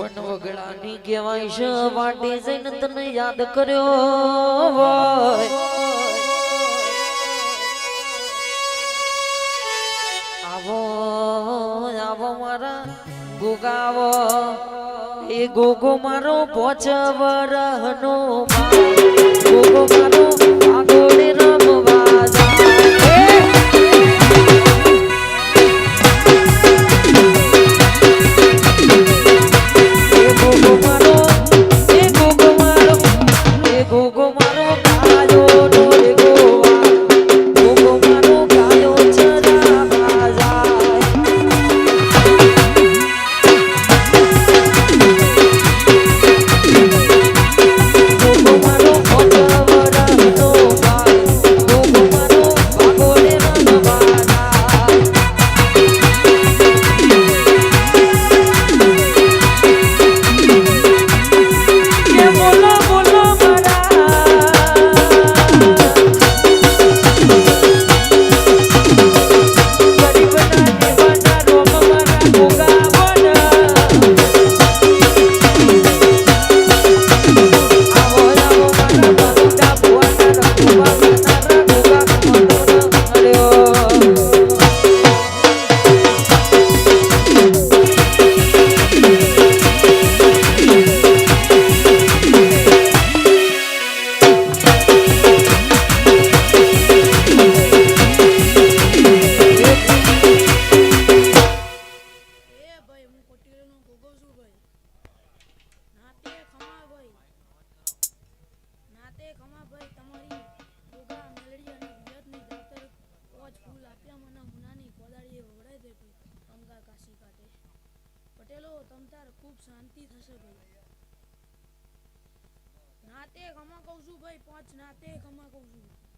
વનવગડાની કહેવાય છે. વાટે જઈને તને યાદ કર્યો હોય. આવો આવો મારા ગોગાવો. એ ગોગો મારો પોચવરહનો ગોગો મારો પટેલો, તમ તમતાર ખૂબ શાંતિ થશે ભાઈ. નાતે ખમા કહું છું ભાઈ, પાંચ નાતે ખમા કહું છું.